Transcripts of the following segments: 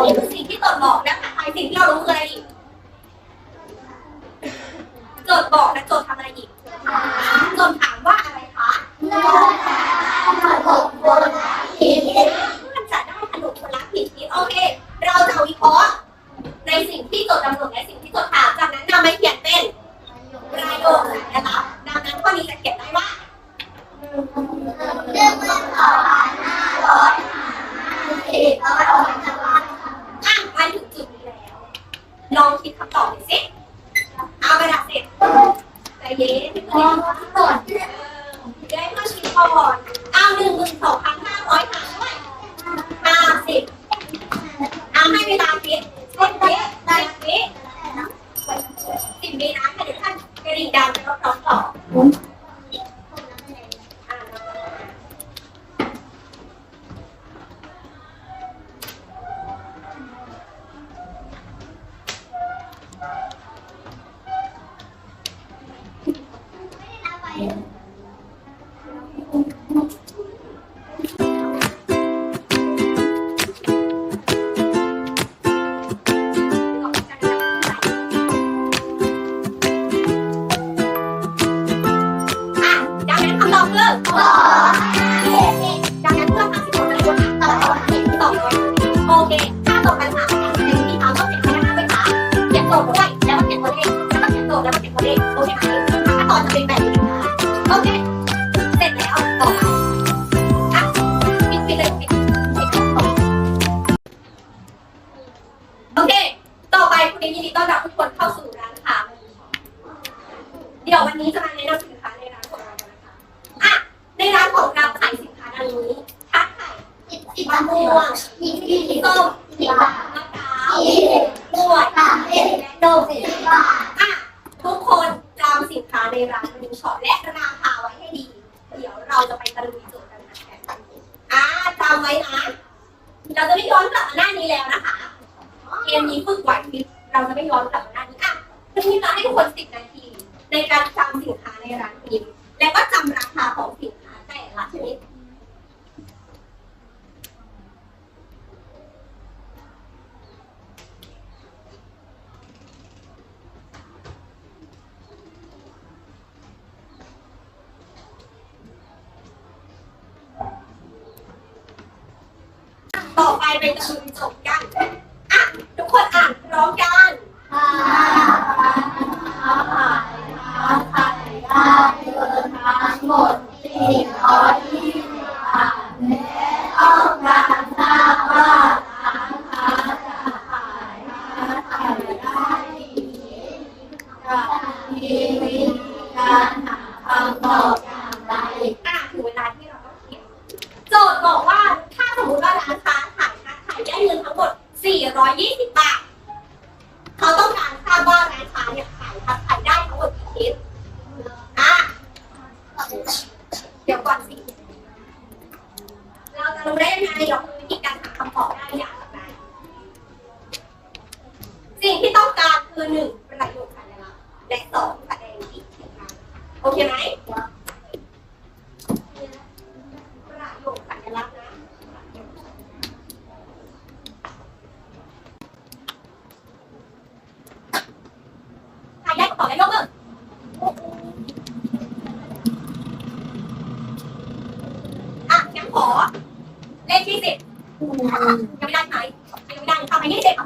คนคือสิ่งที่ตดบอกและผัไทสิ่งที่เรารู้คืออะไรอีกโจทย์บอกและโจทย์ทำอะไรอีกโจทย์ถามว่าอะไรคะเลกขนมคผละผิดมันจะได้ขนมคนละผิดโอเค เราจะวิเคราะห์ในสิ่งที่โจทย์กำหนดและสิ่งที่โจทย์ถามจาก 哦。 ม่วงสีส้มสีขาวมะพร้าวสีกล้วยและนมสีฟ้าอะทุกคนจำสินค้าในร้านมินช็อตและราคาไว้ให้ดี เดี๋ยวเราจะไปตะลุยโจทย์กันนะแกอะจำไว้นะเราจะไม่ย้อนกลับมาหน้านี้แล้วนะคะเกมนี้ฝึกไหวพริบเราจะไม่ย้อนกลับมาหน้านี้อะวันนี้เราให้ทุกคนสิบนาที ในการจำสินค้าในร้านพิมและก็จำราคาของสินค้าแต่ละชนิดายเป็นตะลึงจบกันอะทุกคนอ่านร้องกันทั้งหมด ทราบว่าร้านคาเนี่ยขายครับขายได้ทั้งหมดกี่ชิ้นอะเดี๋ยวก่อนสิ เราจะรู้ได้ยังไงเราวิธีการหาคำตอบได้อย่างไรสิ่งที่ต้องการคือหนึ่งประโยชน์ญลักนณ์และสองปสดงกิจการโอเคไหม เลขที่สิบยังไม่ได้ไหมยังไม่ได้ทำไปยี่สิบอ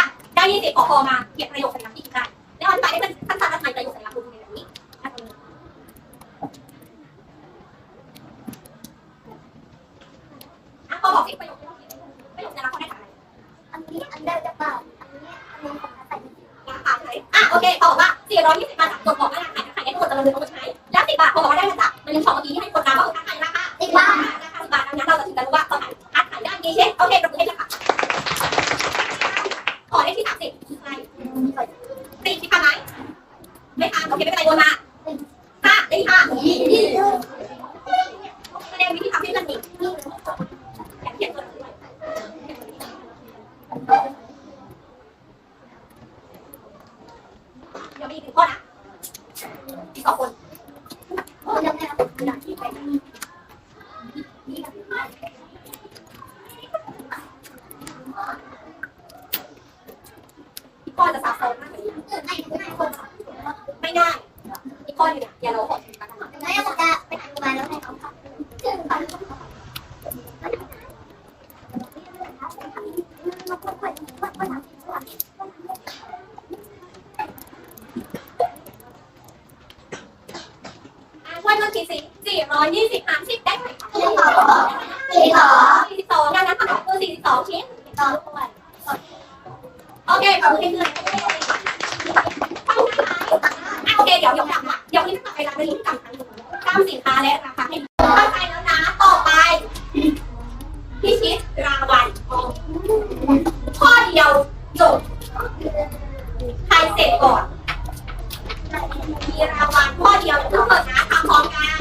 ะได้ยี่สิบขอพอมาเขียนประโยคสัญลักษณ์ที่ได้แล้วอธิบายให้เพื่อนสั้นๆว่าทำไมประโยคสัญลักษณ์ดูเป็นแบบนี้อะพอบอกสิประโยคที่ต้องคิดประโยคสัญลักษณ์เขาได้จากอะไรอันนี้อันเดิมจะเปล่าอันนี้อันนี้ของใส่ราคาไหนอะโอเคพอบอกว่า420บาทจากกดบอกว่าราคาขายได้ทั้งหมดจำนวนเงินเอามาใช้แล้ว10บาทพอบอกว่าได้มาจากมันยังสองเมื่อกี้ที่ให้กดตามว่าคือค่าขายราคา ติดบ้า ราคา10บาทดังนั้นเราจะถึงจะรู้ว่าเขาขายค่าขายได้กี่เช่นโอเคปรบมือให้ด้วยค่ะขอเลขที่30ใครสี่ที่ทำไหมไม่ทำโอเคไม่เป็นไรโอนมาห้าได้ที่ห้าแสดงวิธีทำให้มันหนีอยากเขียนตัวหนังสือด้วยเดี๋ยวมีอีกหนึ่งข้อนะอีกสองคน โอ้ยยังไงนะเป็นอย่างที่ไป อีกข้อจะซับซ้อนมากกว่านี้ ไม่ไม่คน ไม่ง่าย อีกข้อหนึงเนี่ยอย่าเราขอถึงกันนะไม่ผมจะไปทำงาแล้วให้เขาวันเมื่อกี้สิสี่ร้อยยี่สิบสามสิบได้ไหมสี่สองสี่สองสี่สองดังนั้นก็สี่สองชิ้นต่อด้วยโอเคขอบคุณเพื่อนโอเคเดี๋ยวยวกลับมา ยวที่จะกลับไปร้านนี้กลับครั้งหนึ่งตามสินค้าและราคาให้เข้าใจแล้วนะ ต่อไปพิชิตรางวัลข้อเดียวจบใครเสร็จก่อน มีรางวัลข้อเดียวทั้งหมดนะทำพร้อมกัน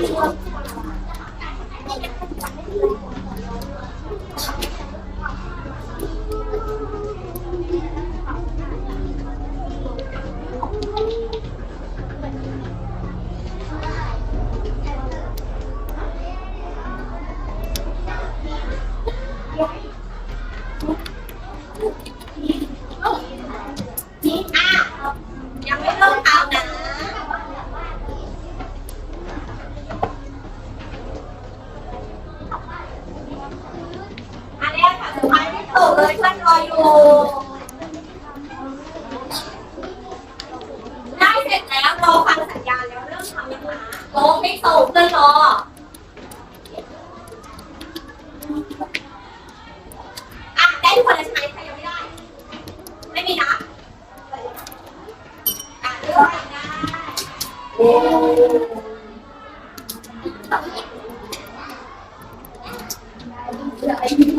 อ่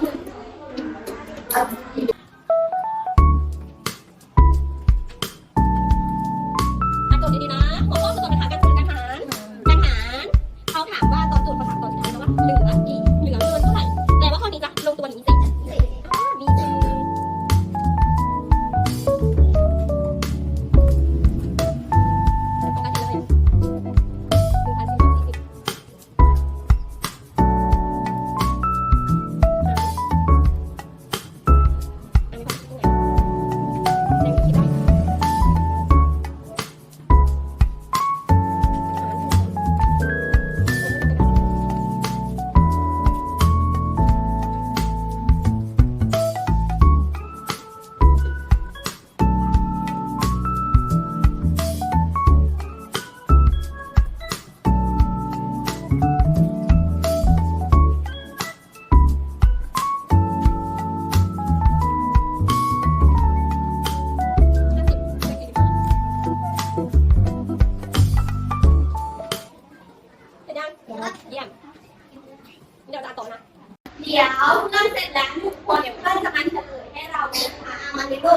นะค